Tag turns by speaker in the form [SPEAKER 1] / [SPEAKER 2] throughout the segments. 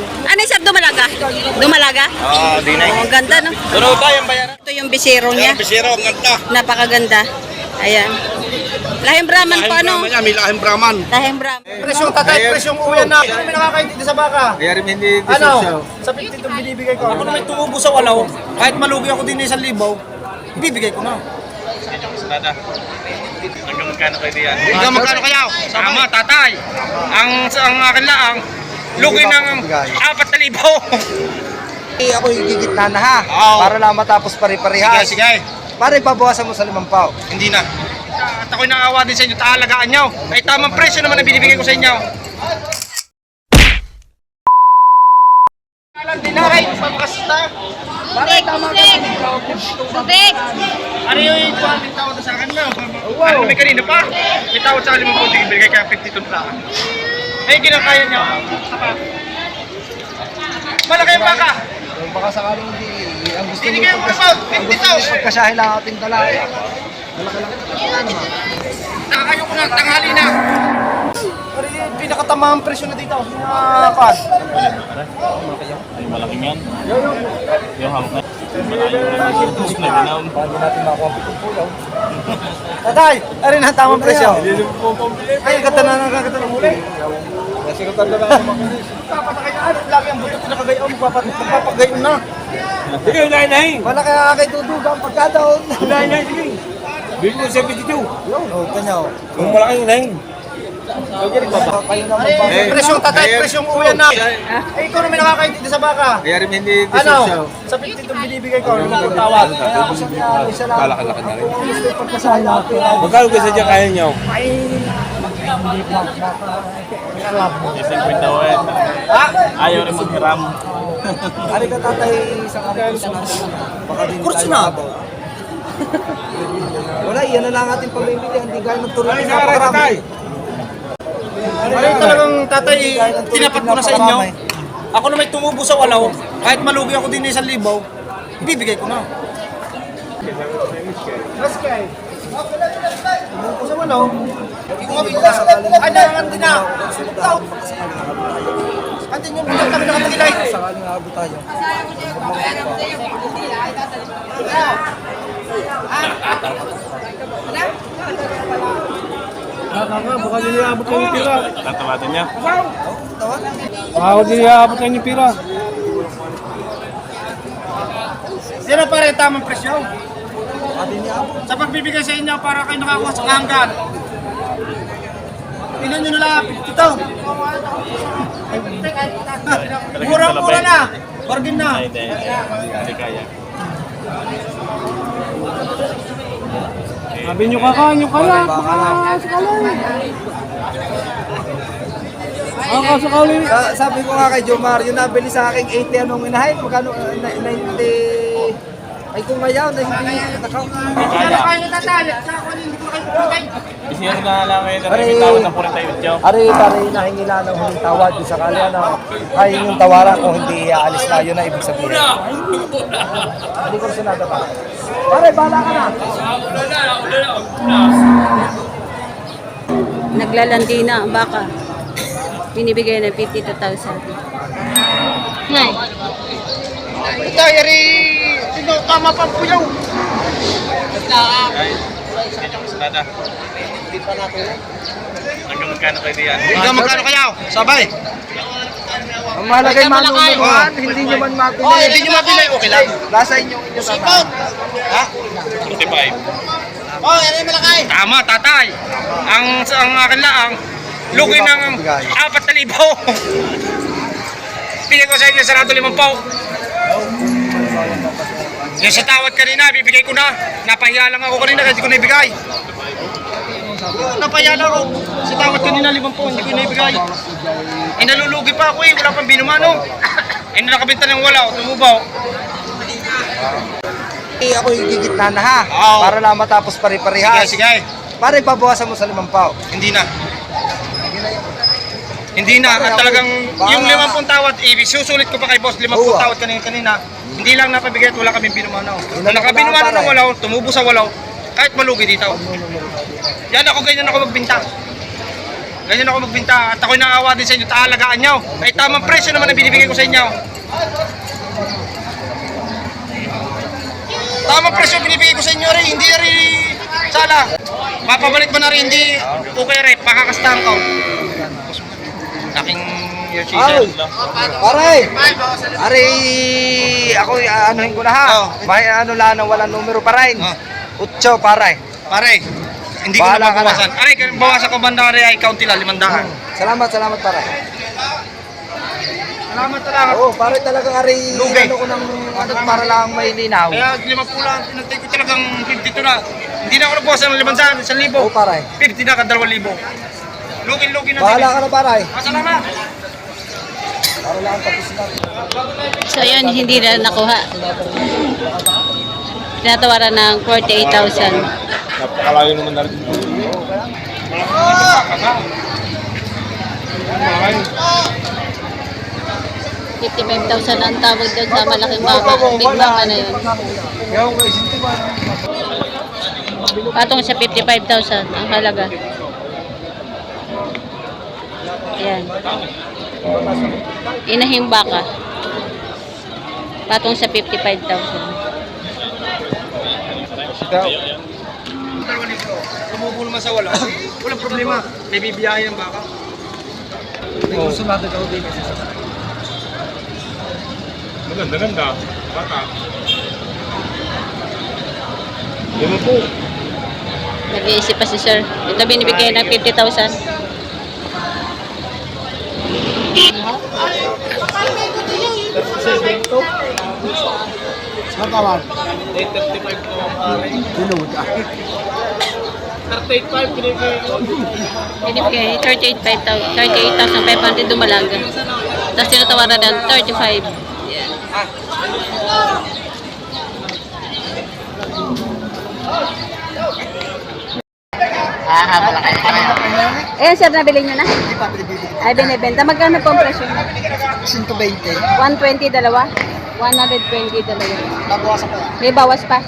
[SPEAKER 1] Ano yung sir, dumalaga? Dumalaga?
[SPEAKER 2] Oo, di na.
[SPEAKER 1] Oh, ang ganda no?
[SPEAKER 2] Tunog tayo ang bayaran.
[SPEAKER 1] Ito yung bisero niya.
[SPEAKER 2] Ayan, bisiro, ang ganda.
[SPEAKER 1] Napakaganda. Ayan. Lahing Brahman po ano?
[SPEAKER 2] Brahman yan, may lahing Brahman.
[SPEAKER 1] Lahing Brahman.
[SPEAKER 3] Presyong tatay, presyong uyan na. Ano may nakakaintindi sa baka?
[SPEAKER 2] Kaya rin hindi
[SPEAKER 3] Ano? Sa 50 itong binibigay ko. Ako na may tumubo sa walaw, kahit malugi ako din sa libaw, ibibigay ko na.
[SPEAKER 2] Hanggang magkano kayo diyan? Hanggang magkano kaya? Tama, tatay. Ang ang akin lang, lugi ng apat na libo.
[SPEAKER 4] Eh, ako higigit na na ha.
[SPEAKER 2] Oo.
[SPEAKER 4] Para lang matapos pare-parehas.
[SPEAKER 2] Sige, sige.
[SPEAKER 4] Para ipabawasan mo sa limang pao.
[SPEAKER 2] Hindi na. At ako'y naawa din sa inyo, taalagaan nyo. Ay tamang presyo naman ang binibigay ko sa inyo. Alam din na kayo, pagkasta.
[SPEAKER 1] Tubig! Tubig! Tubig!
[SPEAKER 2] Ano yung? May tawad sa akin na. Ano may kanina pa? May tawad sa akin po, sige, binigay kaya 52 na akin. Eh, kinakaya niya. Malaki yung baka.
[SPEAKER 4] Kung baka sakaling hindi, ang gusto
[SPEAKER 2] Hindi
[SPEAKER 4] mo
[SPEAKER 2] kayo
[SPEAKER 4] pagkas-
[SPEAKER 2] umabot,
[SPEAKER 4] ang gusto
[SPEAKER 2] 50,000.
[SPEAKER 4] mo pagkasahin lang ating talaya.
[SPEAKER 2] Nakakayo ko na, tanghali na.
[SPEAKER 3] Pero yung pinakatamaang presyo na dito, na pan.
[SPEAKER 5] Malaking yan. Yung hawak na. Malaking na.
[SPEAKER 4] Paano natin makuha ang pitong pulaw?
[SPEAKER 3] Tatay, ano na ang tamang presyo? Ay, ganda na nagaganda ng
[SPEAKER 4] kung tanda na ako makinis.
[SPEAKER 3] Papatakay na, ano, lagi ang kagayon, magpapat- magpapagayon na.
[SPEAKER 5] Sige, unahin na eh.
[SPEAKER 4] Wala kaya kay dudugang pagkataon.
[SPEAKER 5] Unahin na, sige. Bili mo 72.
[SPEAKER 4] Yun, oh, kanyaw.
[SPEAKER 5] Kung malaking unahin.
[SPEAKER 4] Kayo naman pa.
[SPEAKER 3] Eh, presyong tatay, presyong uyan na. Eh, ikaw na may nakakaintindi sa baka.
[SPEAKER 2] Kaya rin hindi
[SPEAKER 3] Ano? Sa 50 itong binibigay ko, ano kung tawad?
[SPEAKER 4] Kaya ako sa isa lang. Kalaki-laki na rin. Kung yung.
[SPEAKER 5] Magkano kasi dyan kaya niyo?
[SPEAKER 4] Ay. Alam mo.
[SPEAKER 5] Isang kwentawet. Ayaw rin maghiram.
[SPEAKER 4] Ari ka tatay sa sa natin. Baka din
[SPEAKER 3] Kurso na.
[SPEAKER 4] mabaw. Wala, yan na lang ating pamimili. Hindi gaya ng tuloy.
[SPEAKER 5] Ay, sa tatay.
[SPEAKER 3] Ano yung talagang tatay, tinapat ko na sa inyo. Ako na may tumubo sa walaw, kahit malugi ako din sa libaw, ibibigay ko na. Mas kay. Tumubo sa walaw. Ay, narangan din na. Sultaw. Andin yung bilang kami nakapagilay.
[SPEAKER 4] Sakaling abot tayo.
[SPEAKER 5] Tatawatin niya.
[SPEAKER 4] Tawag din abot tayo yung pira.
[SPEAKER 3] Sino pa rin tamang presyo?
[SPEAKER 4] Abot.
[SPEAKER 3] Sa pagbibigay sa inyo para kayo nakakuha sa kahanggan. Tingnan nyo na lang, ito. Murang-mura na. Bargain na.
[SPEAKER 5] Hindi. Hindi kaya.
[SPEAKER 6] Sabi nyo kakaan nyo kaya,
[SPEAKER 4] Baka na.
[SPEAKER 6] ang kasakali.
[SPEAKER 4] Sa- Sabi ko nga kay Jomar, yung nabili sa akin 80 anong inahin, magkano, uh, na- 90, ay kung mayaw, na hindi, nakaw.
[SPEAKER 5] Kaya.
[SPEAKER 3] Kayo na tatali. Sa ako hindi ko kayo
[SPEAKER 5] Isiyar na lang ngayon na may tawad ng 48 yaw.
[SPEAKER 4] Ari, pare, nahingi na ng huling tawad yung sakali, ano, ay yung tawaran kung hindi aalis na, yun na ibig sabihin. Hindi ko sinada pa. Pare, bala ka na.
[SPEAKER 1] Naglalandi na ang baka. Binibigay na 52,000. Nay.
[SPEAKER 2] Ito, yari, sino, tama pa po yaw. Hanggang magkano kayo diyan? Hanggang magkano kayo? Sabay.
[SPEAKER 4] Ang mahalaga yung manunuhan, hindi nyo man mapili.
[SPEAKER 2] Oh, hindi nyo mapili, okay lang.
[SPEAKER 4] Nasa inyo inyo tama.
[SPEAKER 2] Ha?
[SPEAKER 5] 45.
[SPEAKER 2] Oh, yan yung malakay. Tama, tatay. Ang ang akin lang, lugi ng apat na ko sa inyo sa rato limang pao. Yung sa tawad kanina, bibigay ko na. Napahiya lang ako kanina kasi hindi ko naibigay. Oo, Napahiya lang ako. Sa tawad kanina, limang pao, hindi ko naibigay. Eh, nalulugi pa ako eh. Wala pang binumano. Eh, nakabenta ng wala. Tumubaw.
[SPEAKER 4] Eh, ako higigit na na ha.
[SPEAKER 2] Oo.
[SPEAKER 4] Para lang matapos
[SPEAKER 2] Sige,
[SPEAKER 4] pare-parehas.
[SPEAKER 2] sige.
[SPEAKER 4] Para ipabawasan mo sa limang pao.
[SPEAKER 2] Hindi na. Hindi na. At talagang yung limampung tawad, ibig susulit ko pa kay boss, limampung
[SPEAKER 4] Oo.
[SPEAKER 2] tawad kanina kanina. Hindi lang napabigay at wala kaming binumanaw.
[SPEAKER 4] Yun
[SPEAKER 2] Nung
[SPEAKER 4] ang
[SPEAKER 2] nakabinumanaw ng
[SPEAKER 4] pare.
[SPEAKER 2] walaw, tumubo sa walaw, kahit malugi dito. Yan ako ganyan ako magbinta. Ganyan ako magbinta at ako'y naawa din sa inyo, taalagaan nyo. Ay tamang presyo naman ang binibigay ko sa inyo. Tamang presyo binibigay ko sa inyo rin, hindi rin sala. Mapabalik mo na rin, hindi okay rin, pakakastahan ko. Aking your
[SPEAKER 4] Ay, pare! Pare, ako anuhin ko na ha.
[SPEAKER 2] Oh.
[SPEAKER 4] May ano lang na walang numero pa rin.
[SPEAKER 2] Oh.
[SPEAKER 4] Utso, pare.
[SPEAKER 2] Pare, hindi ko
[SPEAKER 4] Bahala
[SPEAKER 2] na
[SPEAKER 4] ka na.
[SPEAKER 2] mabawasan. Aray, bawasan ko banda rin ay county lang, limandahan.
[SPEAKER 4] Salamat, salamat pare.
[SPEAKER 2] Salamat talaga.
[SPEAKER 4] Oo, pare talagang ari
[SPEAKER 2] Lugay.
[SPEAKER 4] ano ko ng ano para lang may linaw.
[SPEAKER 2] Kaya lima po lang, pinagtay ko talagang 52 na. Hindi na ako nagbawasan ng limandahan, 1,000.
[SPEAKER 4] Oo, pare.
[SPEAKER 2] 50 na ka, 2,000. Lugin-lugin na
[SPEAKER 4] Bahala ka na pare.
[SPEAKER 2] Ah, salamat.
[SPEAKER 4] Para lang tapos na.
[SPEAKER 1] So yun, hindi na nakuha. Tinatawaran ng 48,000.
[SPEAKER 5] Napakalayo naman na rin.
[SPEAKER 1] Fifty-five thousand ang tawag doon sa malaking mama. Big mama na yun. Patong sa 55,000 ang halaga. Ayan. Inahing baka. Patong sa 55,000.
[SPEAKER 2] 2,000. Tumubo naman sa wala. Walang problema. May bibiyahe ng baka.
[SPEAKER 4] May gusto na daw din kasi sa
[SPEAKER 5] Maganda, ganda. Baka. Lima po.
[SPEAKER 1] Nag-iisip pa si sir. Ito binibigay ng 50,000.
[SPEAKER 4] Magawan.
[SPEAKER 5] 835 po.
[SPEAKER 4] Dinuod ah.
[SPEAKER 5] 38.5 pinibigay ko.
[SPEAKER 1] Binibigay 38,500 38,500 dumalaga. Tapos tinatawaran ng 35. Yan. Ayan sir, nabili nyo na?
[SPEAKER 4] Hindi pa pinibili.
[SPEAKER 1] Ay, binibenta. Magkano po ang presyo?
[SPEAKER 4] 120.
[SPEAKER 1] 120 dalawa? 120 dalawa.
[SPEAKER 4] Babawasan yan.
[SPEAKER 1] May bawas pa.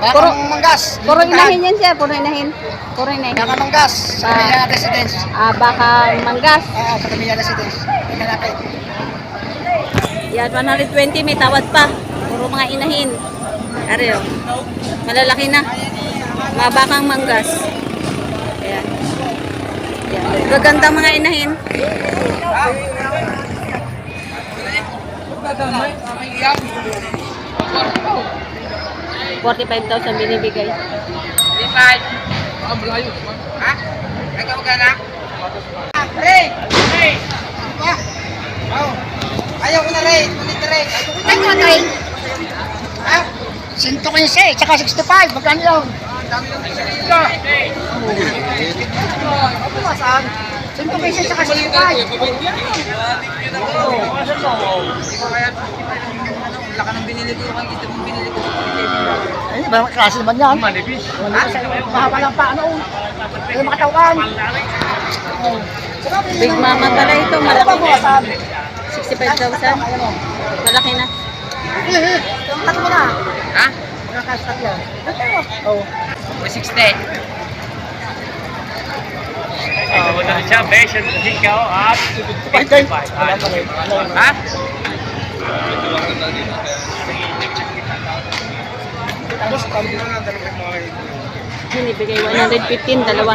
[SPEAKER 1] Puro
[SPEAKER 4] manggas.
[SPEAKER 1] Puro inahin yan sir, puro inahin. Puro inahin.
[SPEAKER 4] Baka manggas, sa
[SPEAKER 1] ah.
[SPEAKER 4] Camilla Residence.
[SPEAKER 1] Ah, baka manggas.
[SPEAKER 4] Ah, sa Camilla Residence. Hinanapin.
[SPEAKER 1] Yan, 120 may tawad pa. Puro mga inahin. Ari oh. Malalaki na. Mga bakang manggas. Ayan. Ayan. Gaganda mga inahin. Ah. 45,000 binibigay. 45. Ha? Ikaw ka na? Ray! Ray! Ba?
[SPEAKER 4] Ayaw ko na Ray. Kunin ka Ray. Ay, ko na Ray. Ha? 115, tsaka 65. Magkano yun? Ang dami ng isa. Ano ba saan? 115, tsaka 65.
[SPEAKER 7] Hindi ko kaya.
[SPEAKER 8] Wala ka nang binili ko. Ang kita mong binili ko.
[SPEAKER 4] Ay, ba klase naman yan? Manipis. Mahaba lang pa, ano? Ay, makatawan.
[SPEAKER 1] Big Mama pala ito,
[SPEAKER 4] Ano
[SPEAKER 1] malaki.
[SPEAKER 4] ba buwasan?
[SPEAKER 1] 65,000. Malaki na.
[SPEAKER 4] Ang tato mo na. Ha? Nakakastak yan. Oo.
[SPEAKER 5] Oh, wala na siya. Besyon. Ikaw at
[SPEAKER 4] Pagkay. Wala
[SPEAKER 5] Ha?
[SPEAKER 1] Binibigay 115, dalawa.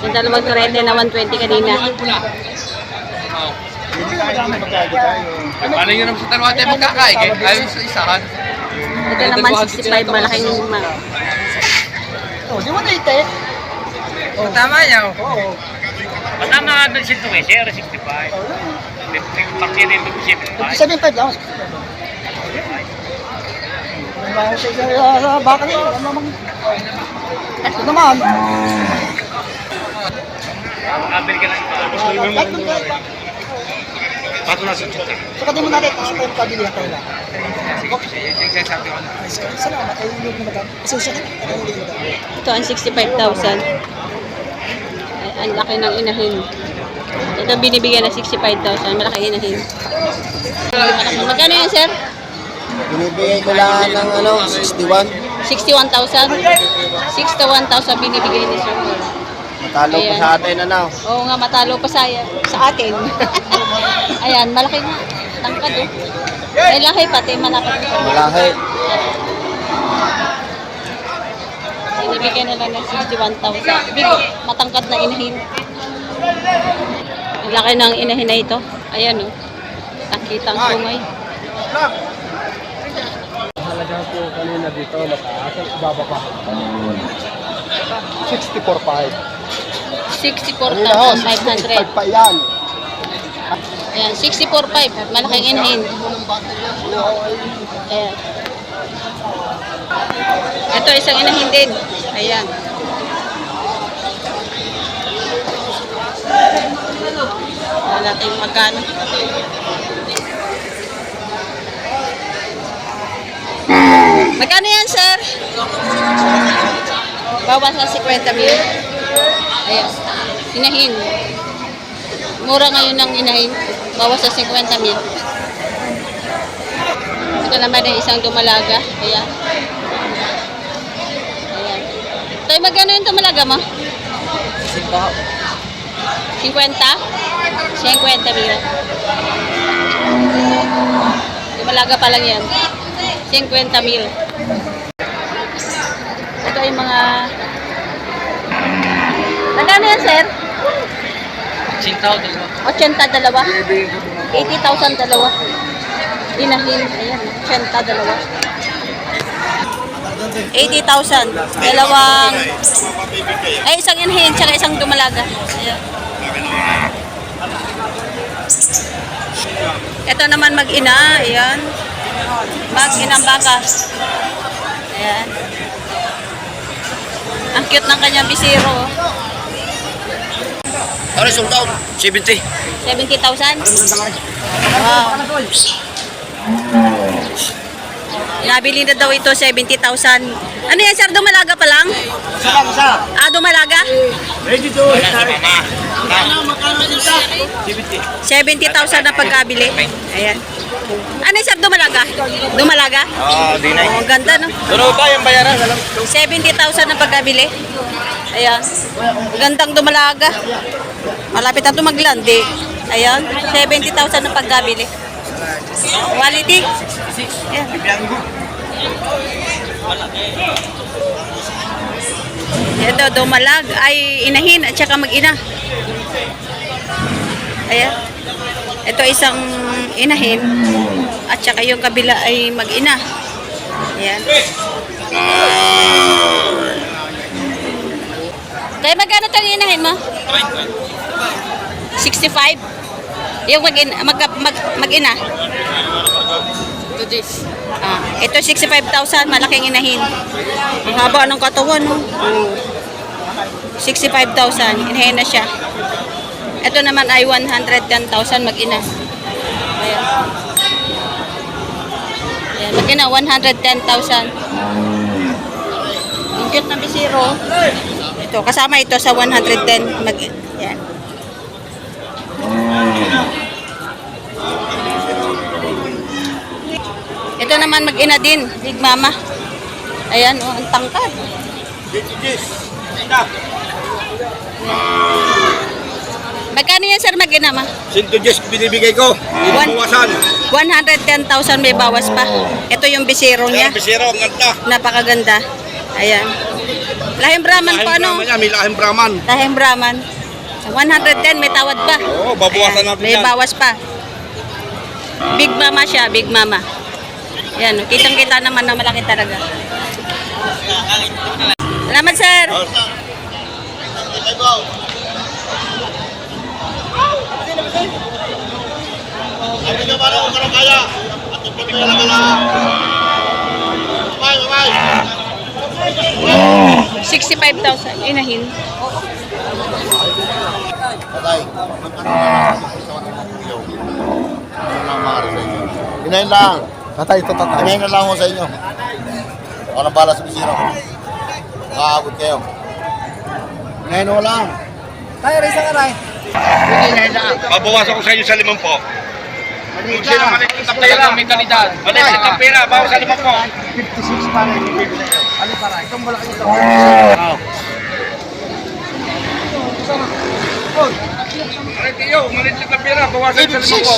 [SPEAKER 1] Yung dalawang karete na 120 kanina.
[SPEAKER 5] Paano yun sa dalawa tayo magkakain? Ayaw sa isahan.
[SPEAKER 1] Ito naman 65, malaking ma.
[SPEAKER 4] Oh, di mo na ite.
[SPEAKER 5] Tama niya.
[SPEAKER 4] Oo.
[SPEAKER 5] Tama nga doon si Tuwe. Siya 65. Pakya din doon si 75.
[SPEAKER 4] 75 lang. Isa baka niyo, ano naman. Ito naman.
[SPEAKER 5] Abil ka lang.
[SPEAKER 2] Pato na sa chika.
[SPEAKER 4] Saka di mo natin, kasi tayo pabili ang.
[SPEAKER 5] Yung na.
[SPEAKER 4] Ay, Salamat, ay mo madam. Kasi madam.
[SPEAKER 1] Ito ang 65,000. Ay, ang laki ng inahin. Ito binibigyan ng 65,000. Malaki inahin. Magkano yan, sir?
[SPEAKER 3] Binibigay ko lang ng ano, 61.
[SPEAKER 1] 61,000? 61,000 binibigay ni sir.
[SPEAKER 3] Matalo
[SPEAKER 1] Ayan.
[SPEAKER 3] sa atin, ano?
[SPEAKER 1] Oo nga, matalo pa sa, sa atin. Ayan, malaki nga. Tangkad oh. May lahi pati, malaki.
[SPEAKER 3] Malahi.
[SPEAKER 1] Binibigyan nila ng 61,000. Big, matangkad na inahin. Laki ng inahin na ito. Ayan oh. Nakita ang sungay.
[SPEAKER 4] Kanina dito, nataas at ibaba pa. 64.5.
[SPEAKER 1] 64,500.
[SPEAKER 4] pa yan.
[SPEAKER 1] Ayan, 64.5. Malaking inahin. Ayan. Ito, isang inahin din. Ayan. Natin magkano. Magkano yan, sir? Bawas sa 50 mil. Ayan. Inahin. Mura ngayon ng inahin. Bawas sa 50 mil. Ito naman ay isang dumalaga. Ayan. Ayan. Tayo magkano yung dumalaga mo? 50? 50 mil. Dumalaga pa lang yan. 50 mil. Ito yung mga... Magkano yan, sir?
[SPEAKER 5] Sintaw, dalawa.
[SPEAKER 1] 80 dalawa. 80,000 dalawa. Inahin. Ayan, 80 dalawa. 80,000. Dalawang... Ay, isang inahin, tsaka isang dumalaga. Ayan. Ito naman mag-ina. Ayan. Mag-inang baka. Ayan. Ang cute ng kanyang bisiro. oh.
[SPEAKER 3] Ano sold out? 70.
[SPEAKER 1] 70,000? Wow. Nabili na daw ito 70,000. Ano yan, sir? Dumalaga pa lang?
[SPEAKER 3] Saka, isa.
[SPEAKER 1] Ah, dumalaga?
[SPEAKER 3] Ready to.
[SPEAKER 1] 70,000 na pagkabili. Ayan. Ano sir? Dumalaga? Dumalaga?
[SPEAKER 3] Oo, di na.
[SPEAKER 1] Oh, ganda, no?
[SPEAKER 3] Doon ba yung bayaran?
[SPEAKER 1] 70,000 na pagkabili. Ayan. Gandang dumalaga. Malapit na ito maglandi. Ayan. 70,000 na pagkabili. Quality. Ayan. Ito, dumalag ay inahin at saka mag-ina. Ayan. Ito isang inahin at saka yung kabila ay mag-ina. Ayan. Kaya magkano itong inahin mo? 65? Yung mag, mag, mag, mag-ina? Ah, ito 65,000, malaking inahin. Ang haba ng katawan, no? 65,000, inahin na siya. Ito naman ay 110,000 mag-ina. Ayan. Ayan, mag-ina, 110,000. Ang cute na bisiro. Ito, kasama ito sa 110 mag yan. Ito naman mag-ina din, big mama. Ayan, oh, ang tangkad. Magkano yan, sir, mag-ina ma?
[SPEAKER 3] Sinto Diyos binibigay ko. Inuwasan.
[SPEAKER 1] 110,000 may bawas pa. Ito yung bisiro niya.
[SPEAKER 3] Yan, bisero, ang ganda.
[SPEAKER 1] Napakaganda. Ayan. Lahing Brahman po, ano?
[SPEAKER 3] Brahman yan, may lahing Brahman.
[SPEAKER 1] Lahing Brahman. 110, may tawad pa.
[SPEAKER 3] Oo, babawasan
[SPEAKER 1] Ayan,
[SPEAKER 3] natin
[SPEAKER 1] May
[SPEAKER 3] yan.
[SPEAKER 1] bawas pa. Big mama siya, big mama. Yan, oh, kitang-kita naman na malaki talaga. Salamat, sir.
[SPEAKER 3] Sabi ka para kung karang kaya. At yung pati kala kala. Bye, bye.
[SPEAKER 1] 65,000. Inahin.
[SPEAKER 3] Patay. Inayin lang.
[SPEAKER 4] Tatay, ito tatay.
[SPEAKER 3] Inayin na lang ako sa inyo. Ako nang bala sa bisira ko. Makaabot kayo. Inayin mo lang.
[SPEAKER 4] Tay, risa ka, tay.
[SPEAKER 2] Babawasan ko sa inyo sa limang po. Maliit na
[SPEAKER 5] Kaya
[SPEAKER 2] pera,
[SPEAKER 5] may kalidad.
[SPEAKER 2] maliit na pera, bawas sa limang po.
[SPEAKER 4] 56 pa rin. Ano para? Itong malaki ito.
[SPEAKER 2] Aray, tiyo, malit lang na pera, bawasan sa limang po.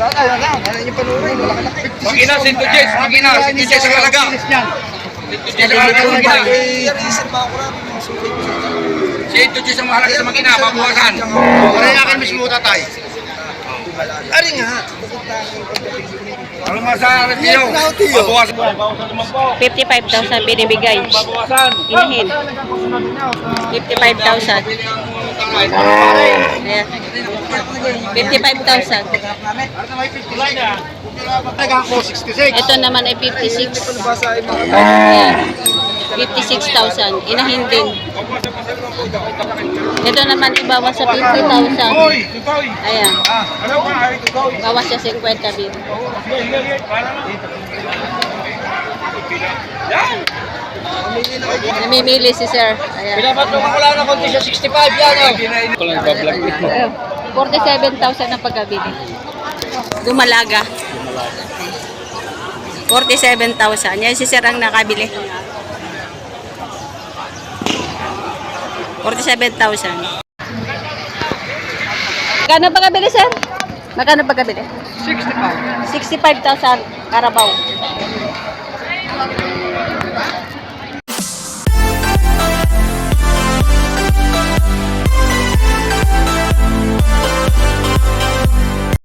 [SPEAKER 3] Ayun na, ano yung panurin, wala ka na.
[SPEAKER 2] Makina, 110, makina, 110 ang halaga. 110 ang halaga sa.
[SPEAKER 3] Eh, ko sa
[SPEAKER 2] 110 ang mahalaga sa makina, babawasan. Aray, akin mismo tatay.
[SPEAKER 3] Ari nga.
[SPEAKER 2] Ano masasabi tiyo? Babawasan.
[SPEAKER 1] 55,000 binibigay. Inahin. 55,000. Ayan. 55,000.
[SPEAKER 3] Talaga ako, 66.
[SPEAKER 1] Ito naman ay 56. Ayan. 56,000. Inahin din. Ito naman ibawas sa 50,000. Ayan. Bawas siya 50 bin. Namimili si sir. Ayan.
[SPEAKER 3] Pinapatulungan ko lang ng konti sa 65 yan. Oh.
[SPEAKER 1] Ayun. 47,000 ang pagkabili. Dumalaga. 47,000. Yan si sir ang nakabili. 47,000. Magkano ba kabili, sir? Magkano ba kabili? 65. 65,000 Carabao. Thank